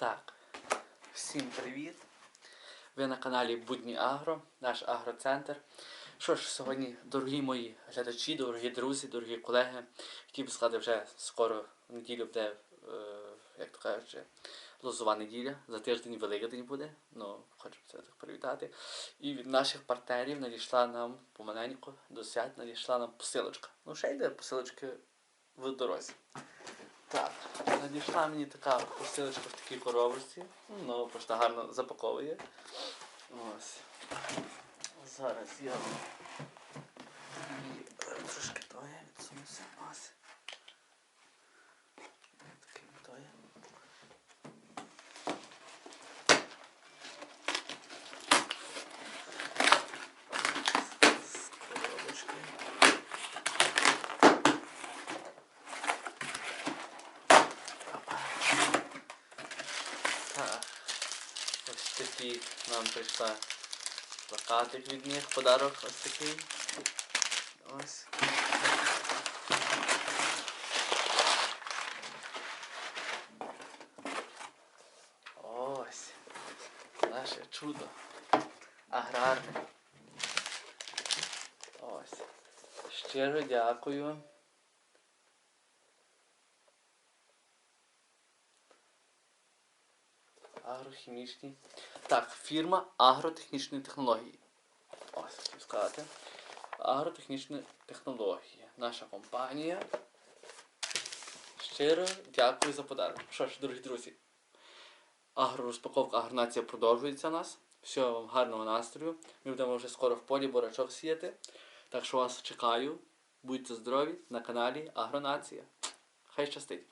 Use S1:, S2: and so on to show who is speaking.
S1: Так, всім привіт! Ви на каналі Будні Агро, наш агроцентр. Що ж, сьогодні, дорогі мої глядачі, дорогі друзі, дорогі колеги, хотів би сказати, вже скоро неділю буде, е, як то кажуть, лозова неділя, за тиждень Великдень буде, ну, хочу це так привітати. І від наших партнерів надійшла нам помаленьку до свят, надійшла нам посилочка. Ну, ще йде посилочки в дорозі. Так, надійшла мені така посилочка в такій коробочці. Ну, просто гарно запаковує. Ось. Зараз я її е, трошки тоє, відсунуся. Ось. Такий тоє. З коробочки. Так. Ось такі нам прийшла плакатик від них, подарок ось такий. Ось. Ось. Наше чудо. Аграрне. Ось. Щиро дякую. Агрохімічні. Так, фірма агротехнічної технології. Ось хотів сказати. Агротехнічні технології. Наша компанія. Щиро дякую за подарунок. Що ж, дорогі друзі, агророзпаковка агронація продовжується у нас. Всього вам гарного настрою. Ми будемо вже скоро в полі борачок сіяти. Так що вас чекаю. Будьте здорові на каналі Агронація. Хай щастить!